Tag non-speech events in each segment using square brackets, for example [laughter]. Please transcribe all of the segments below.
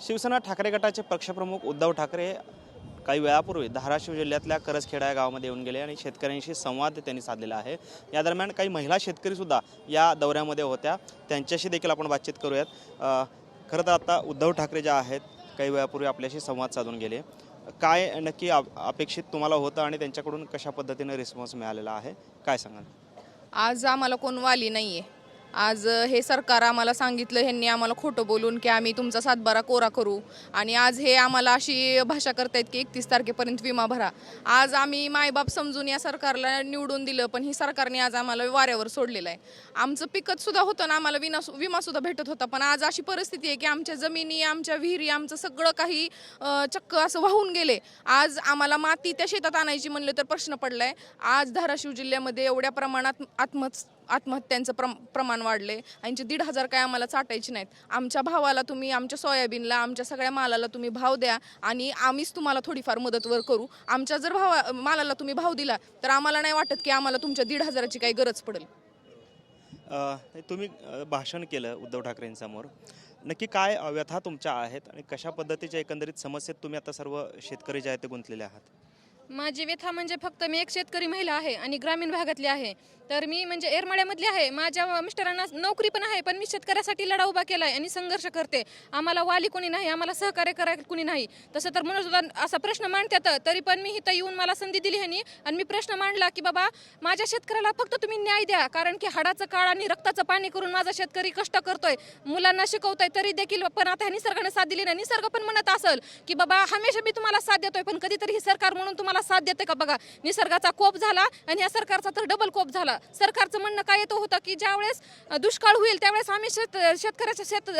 शिवसेना ठाकरे गटाचे पक्षप्रमुख उद्धव ठाकरे काही वेळापूर्वी धाराशिव जिल्ह्यातल्या करजखेडा या गावामध्ये येऊन गेले आणि शेतकऱ्यांशी संवाद त्यांनी साधलेला आहे. या दरम्यान काही महिला शेतकरीसुद्धा या दौऱ्यामध्ये होत्या. त्यांच्याशी देखील आपण बातचीत करूयात. खरं तर आता उद्धव ठाकरे ज्या आहेत काही वेळापूर्वी आपल्याशी संवाद साधून गेले. काय नक्की अप- अपेक्षित तुम्हाला होतं आणि त्यांच्याकडून कशा पद्धतीने रिस्पॉन्स मिळालेला आहे? काय सांगाल? आज आम्हाला कोण वाली आहे आज हे सरकार आम्हाला सांगितलं ह्यांनी आम्हाला खोटं बोलून की आम्ही तुमचा सातबारा कोरा करू. आणि आज हे आम्हाला अशी भाषा करतायत की एकतीस तारखेपर्यंत विमा भरा. आज आम्ही मायबाप समजून या सरकारला निवडून दिलं पण ही सरकारने आज आम्हाला वाऱ्यावर सोडलेलं आहे. आमचं पिकत सुद्धा होतं ना आम्हाला विना विमा सुद्धा भेटत होता पण आज अशी परिस्थिती आहे की आमच्या जमिनी आमच्या विहिरी आमचं सगळं काही चक्क असं वाहून गेले. आज आम्हाला माती त्या शेतात आणायची म्हणलं तर प्रश्न पडलाय. आज धाराशिव जिल्ह्यामध्ये एवढ्या प्रमाणात आत्म आत्महत्यांचं प्रम प्रमाण वाढले. यांचे दीड हजार काय आम्हाला चाटायचे नाहीत. आमच्या भावाला तुम्ही आमच्या सोयाबीनला आमच्या सगळ्या मालाला तुम्ही भाव द्या आणि आम्हीच तुम्हाला थोडीफार मदतवर करू. आमच्या जर भावा मालाला तुम्ही भाव दिला तर आम्हाला नाही वाटत की आम्हाला तुमच्या दीड हजाराची काही गरज पडेल. तुम्ही भाषण केलं उद्धव ठाकरेंसमोर नक्की काय अ, व्यथा तुमच्या आहेत आणि कशा पद्धतीच्या एकंदरीत समस्येत तुम्ही आता सर्व शेतकरी जे आहेत ते गुंतलेले आहात? माझी व्यथा म्हणजे फक्त मी एक शेतकरी महिला आहे आणि ग्रामीण भागातली आहे. तर मी म्हणजे एरमाळ्यामधली आहे. माझ्या मिस्टरांना नोकरी पण आहे पण मी शेतकऱ्यासाठी लढा उभा केला आहे आणि संघर्ष करते. आम्हाला वाली कोणी नाही आम्हाला सहकार्य करायला कोणी नाही. तसं तर म्हणून सुद्धा असा प्रश्न मांडतात तरी पण मी इथं येऊन मला संधी दिली ह्यानी आणि मी प्रश्न मांडला की बाबा माझ्या शेतकऱ्याला फक्त तुम्ही न्याय द्या कारण की हाडाचं काळ आणि रक्ताचं पाणी करून माझा शेतकरी कष्ट करतोय. मुलांना शिकवतोय तरी देखील पण आता ह्या निसर्गाने साथ दिली नाही. निसर्ग पण म्हणत असेल की बाबा हमेशा मी तुम्हाला साथ देतोय पण कधीतरी ही सरकार म्हणून तुम्हाला साथ देते का? बघा निसर्गाचा कोप झाला आणि या सरकारचा तर डबल कोप झाला. सरकारचं म्हणणं काय येतं होतं की ज्यावेळेस दुष्काळ होईल त्यावेळेस आम्ही शेत शेतकऱ्याच्या शेत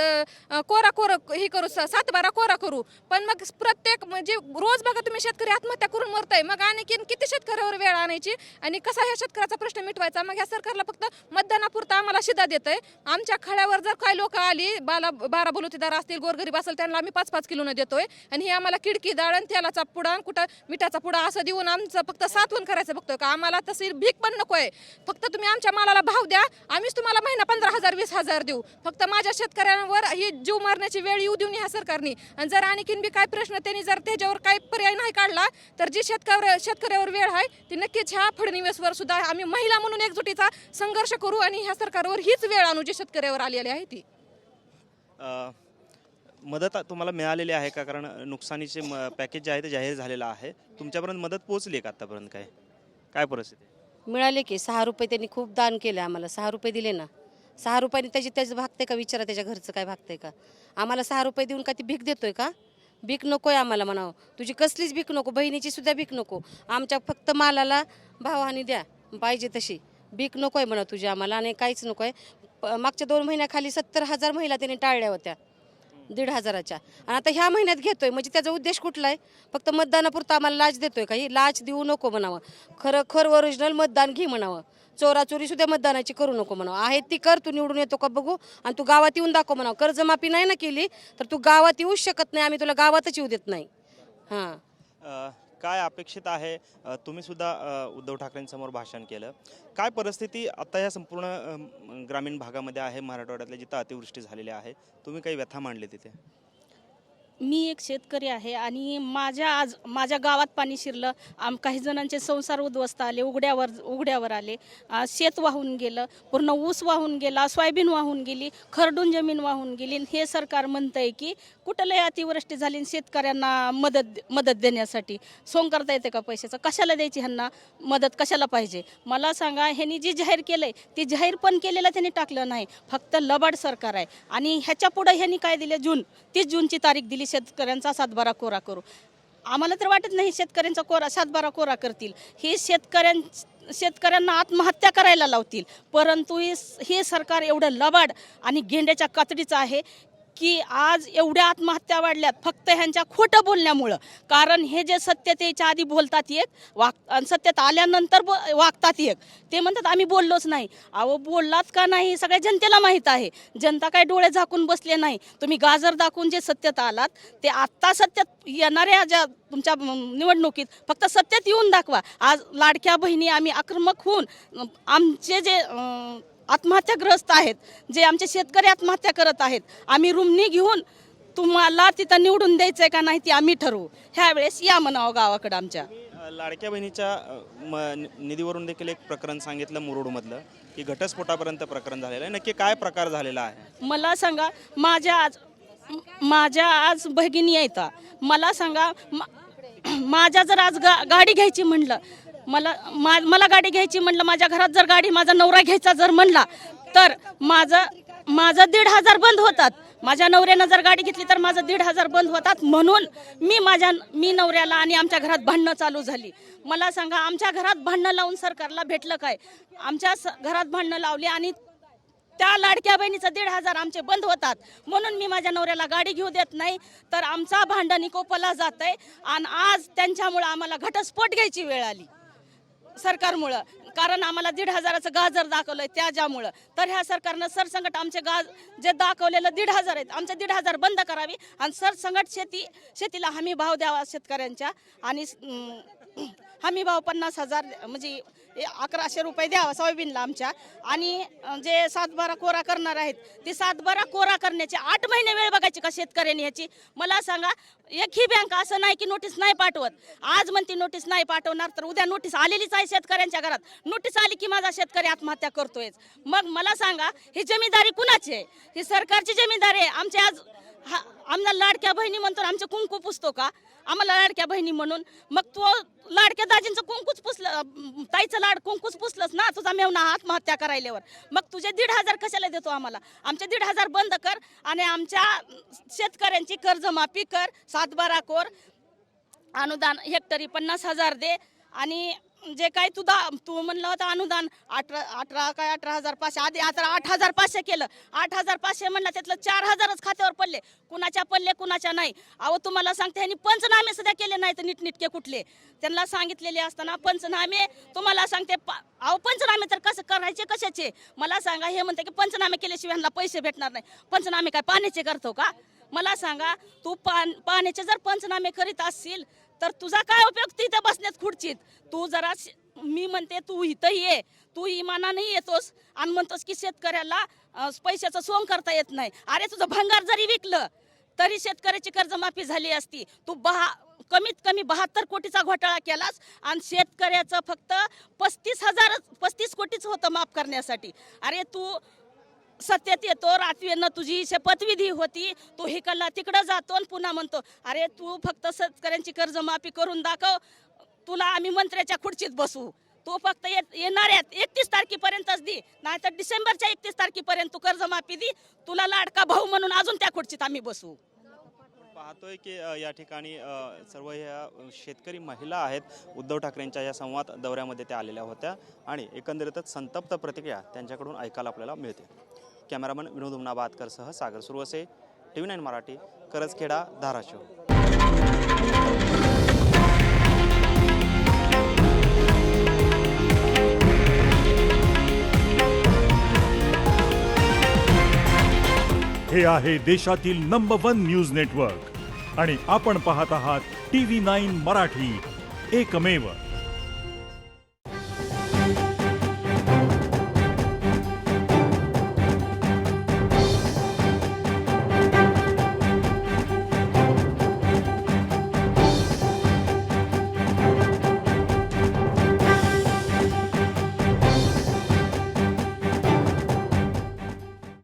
कोरा कोरा हे करू स- सातबारा कोरा करू. पण मग प्रत्येक म्हणजे रोज बघा तुम्ही शेतकरी आत्महत्या करून मरताय. मग आणखीन किती शेतकऱ्यावर वेळ आणायची? आणि कसा ह्या शेतकऱ्याचा प्रश्न मिटवायचा? मग या सरकारला फक्त मतदानापुरता आम्हाला शिदा देत आहे आमच्या खळ्यावर जर काय लोक आली बाला बारा बलुतेदार असतील गोरगरीब असेल त्यांना आम्ही पाच पाच किलोनं देतोय. आणि हे आम्हाला किडकी डाळण तेलाचा पुडा कुठं मिठाचा पुडा असं देऊन आमचं फक्त सातवण करायचं फक्त का आम्हाला तशी भीक पण नको आहे फक्त तुम्ही आमच्या मालाला भाव द्या आम्हीच तुम्हाला महिना पंधरा हजार वीस हजार देऊ. फक्त माझ्या शेतकऱ्यांवर ही जीव मारण्याची वेळ येऊ देऊन ह्या सरकारने. आणि जर आणखीन बी काय प्रश्न त्यांनी जर त्याच्यावर काय पर्याय नाही काढला तर जी शेतकऱ्या शेतकऱ्यावर वेळ आहे ती नक्कीच ह्या फडणवीसवर सुद्धा आम्ही महिला म्हणून एकजुटीचा संघर्ष करू आणि ह्या सरकारवर हीच वेळ आणू जी शेतकऱ्यावर आलेली आहे ती. मदत तुम्हाला मिळालेली आहे का? कारण नुकसानीचे म पॅकेज जे आहे ते जाहीर झालेलं आहे. तुमच्यापर्यंत मदत पोहोचली आहे का आतापर्यंत काय काय परिस्थिती आहे? मिळाले की. सहा रुपये त्यांनी खूप दान केलं आम्हाला. सहा रुपये दिले ना. सहा रुपयाने त्याची त्याचं भागते का? विचारा त्याच्या घरचं काय भागते का? आम्हाला सहा रुपये देऊन का ती भीक देतोय का? भीक नको आहे आम्हाला म्हणावं. तुझी कसलीच भीक नको. बहिणीची सुद्धा भीक नको. आमच्या फक्त मालाला भावहानी द्या. पाहिजे तशी. भीक नको आहे म्हणा तुझी आम्हाला आणि काहीच नको आहे मागच्या दोन महिन्याखाली सत्तर हजार महिला त्यांनी टाळल्या होत्या. दीड हजाराच्या. आणि आता ह्या महिन्यात घेतोय म्हणजे त्याचा उद्देश कुठला आहे? फक्त मतदानापुरतं आम्हाला लाच देतोय काही लाच देऊ नको म्हणावं. खरं खरं ओरिजिनल मतदान घे म्हणावं. चोराचोरी सुद्धा मतदानाची करू नको म्हणावं. आहे ती कर तू निवडून येतो का बघू? आणि तू गावात येऊन दाखव म्हणावं. कर्जमाफी नाही ना केली तर तू गावात येऊच शकत नाही. आम्ही तुला गावातच येऊ देत नाही. हां. काय अपेक्षित आहे? तुम्हीसुद्धा तुम्ही सुद्धा उद्धव ठाकरेंसमोर भाषण केलं. काय परिस्थिती आता या संपूर्ण ग्रामीण भागामध्ये आहे? मराठवाड्यातल्या जिथं अतिवृष्टी झालेली आहे. तुम्ही काही व्यथा मांडली तिथे? मी एक शेतकरी आहे आणि माझ्या आज माझ्या गावात पाणी शिरलं. आम काही जणांचे संसार उद्ध्वस्त आले उघड्यावर उघड्यावर आले. शेत वाहून गेलं पूर्ण ऊस वाहून गेला सोयाबीन वाहून गेली खरडून जमीन वाहून गेली. आणि हे सरकार म्हणतंय की कुठलंही अतिवृष्टी झाली शेतकऱ्यांना मदत मदत देण्यासाठी. सोंग करता येते का पैशाचं? कशाला द्यायची ह्यांना मदत? कशाला पाहिजे? मला सांगा ह्यांनी जी जाहीर केलंय ती जाहीर पण केलेलं त्यांनी टाकलं नाही. फक्त लबाड सरकार आहे. आणि ह्याच्या पुढं ह्यांनी काय दिलं? जून तीस जूनची तारीख दिली. शेतकऱ्यांचा सातबारा कोरा करू. आम्हाला तर वाटत नाही शेतकऱ्यांचा कोरा सातबारा कोरा करतील. हे शेतकऱ्यां शेतकऱ्यांना आत्महत्या करायला लावतील. परंतु हे सरकार एवढं लबाड आणि गेंड्याच्या कातडीचं आहे. की आज एवढ्या आत्महत्या वाढल्यात फक्त ह्यांच्या खोटं बोलण्यामुळं. कारण हे जे सत्यतेच्या आधी बोलतात एक वाग आणि आल्यानंतर ब वागतात एक ते म्हणतात आम्ही बोललोच नाही. अहो बोललात का नाही सगळ्या जनतेला माहीत आहे. जनता काय डोळे झाकून बसले नाही. तुम्ही गाजर दाखवून जे सत्यता आलात ते आत्ता सत्यात येणाऱ्या ज्या तुमच्या निवडणुकीत फक्त सत्यात येऊन दाखवा. आज लाडक्या बहिणी आम्ही आक्रमक होऊन आमचे जे आत्महत्याग्रस्त आहेत जे आमचे शेतकरी आत्महत्या करत आहेत. आम्ही रुमणी घेऊन तुम्हाला तिथं निवडून द्यायचंय का नाही ते आम्ही ठरवू. ह्या वेळेस या म्हणावं गावाकडं आमच्या. लाडक्या बहिणीच्या म, निधीवरून देखील एक प्रकरण सांगितलं मुरुडमधलं की घटस्फोटापर्यंत प्रकरण झालेलं आहे. नक्की काय प्रकार झालेला आहे? मला सांगा माझ्या आज माझ्या आज भगिनी येतात मला सांगा [clears throat] माझ्या जर आज गा गाडी घ्यायची म्हणलं मला मा मला गाडी घ्यायची म्हणलं माझ्या घरात जर गाडी माझा नवरा घ्यायचा जर म्हणला तर माझं माझं दीड हजार बंद होतात. माझ्या नवऱ्यानं जर गाडी घेतली तर माझं दीड हजार बंद होतात. म्हणून मी माझ्या मी नवऱ्याला आणि आमच्या घरात भांडणं चालू झाली. मला सांगा आमच्या घरात भांडणं लावून सरकारला भेटलं काय? आमच्या स- घरात भांडणं लावली आणि त्या लाडक्या बहिणीचं दीड हजार आमचे बंद होतात. म्हणून मी माझ्या नवऱ्याला गाडी घेऊ देत नाही. तर आमचा भांडण निकोपला जात आहे आणि आज त्यांच्यामुळं आम्हाला घटस्फोट घ्यायची वेळ आली. सरकारमुळं. कारण आम्हाला दीड हजाराचं गाजर दाखवलंय त्याच्यामुळं. तर ह्या सरकारनं सरसंगट आमचे गाज जे दाखवलेलं दीड हजार आहेत आमचे दीड हजार बंद करावी आणि सरसंगट शेती शेतीला हमी भाव द्यावा शेतकऱ्यांच्या. आणि हमी भाव पन्नास हजार म्हणजे अकराशे रुपये द्यावा सोयाबीनला आमच्या. आणि जे सातबारा कोरा करणार आहेत ते सातबारा कोरा करण्याची आठ महिने वेळ बघायची का शेतकऱ्यांनी ह्याची? मला सांगा एक ही बँक असं नाही की नोटीस नाही पाठवत. आज म्हणते नोटीस नाही पाठवणार तर उद्या नोटीस आलेलीच आहे शेतकऱ्यांच्या घरात. नोटीस आली की माझा शेतकरी आत्महत्या करतोय मग मला सांगा ही जमीनदारी कुणाची आहे? ही सरकारची जमीनदारी आहे. आमच्या आज हा आम्हाला लाडक्या बहिणी म्हणतो आमचे कुंकू पुसतो का? आम्हाला लाडक्या बहिणी म्हणून. मग तो लाडक्या दाजींचं कुंकूच पुसलं ताईचं लाड कुंकूच पुसलंच ना तुझा मेवना आत्महत्या करायल्यावर. मग तुझे दीड हजार कशाला देतो आम्हाला? आमचे दीड हजार बंद कर आणि आमच्या शेतकऱ्यांची कर्जमाफी कर सातबारा कोर अनुदान हेक्टरी पन्नास हजार दे आणि जे काय तू दा तू म्हणलं होतं अनुदान अठरा अठरा काय अठरा हजार पाचशे. आधी आता आठ हजार पाचशे केलं. आठ हजार पाचशे म्हणलं त्यातलं चार हजारच खात्यावर पडले. कुणाच्या पडले कुणाच्या नाही. अहो तुम्हाला सांगते ह्यांनी पंचनामे सुद्धा केले नाहीत नीटनीटके कुठले. त्यांना सांगितलेले असताना पंचनामे तुम्हाला सांगते प- अहो पंचनामे तर कसं करायचे कशाचे? मला सांगा हे म्हणते की पंचनामे केल्याशिवाय ह्यांना पैसे भेटणार नाही. पंचनामे काय पाण्याचे करतो का? मला सांगा तू पान पाण्याचे जर पंचनामे करीत असशील तर तुझा काय उपयोग तिथे बसण्यात खुर्चीत? तू जरा मी म्हणते तू इथं ये. तू इमानाने येतोस आणि म्हणतोस की शेतकऱ्याला पैशाचं सोंग करता येत नाही. अरे तुझं भंगार जरी विकलं तरी शेतकऱ्याची कर्जमाफी झाली असती. तू बहा कमीत कमी बहात्तर कोटीचा घोटाळा केलास आणि शेतकऱ्याचं फक्त पस्तीस हजार पस्तीस कोटीच होतं माफ करण्यासाठी. अरे तू सत्यात येतो रात्रीनं तुझी शपथविधी होती तो हिकडला तिकडं जातो आणि पुन्हा म्हणतो अरे तू फक्त शेतकऱ्यांची कर्जमाफी करून दाखव तुला आम्ही मंत्र्याच्या खुर्चीत बसू. तू फक्त येत आहेत एकतीस तारखेपर्यंतच दे नाहीतर डिसेंबरच्या एकतीस तारखेपर्यंत तू कर्जमाफी दे तुला लाडका भाऊ म्हणून अजून त्या खुर्चीत आम्ही बसू. पाहतोय की या ठिकाणी सर्व ह्या शेतकरी महिला आहेत उद्धव ठाकरेंच्या या संवाद दौऱ्यामध्ये त्या आलेल्या होत्या आणि एकंदरीतच संतप्त प्रतिक्रिया त्यांच्याकडून ऐकायला आपल्याला मिळते. Cameraman Vinod उमनाबादकरसह Sagar Suravase T V nine Marathi Karajkheda Dharashiv. हे आहे देशातील नंबर वन न्यूज नेटवर्क आणि आपण पाहत आहात टी व्ही नाईन मराठी. एकमेव.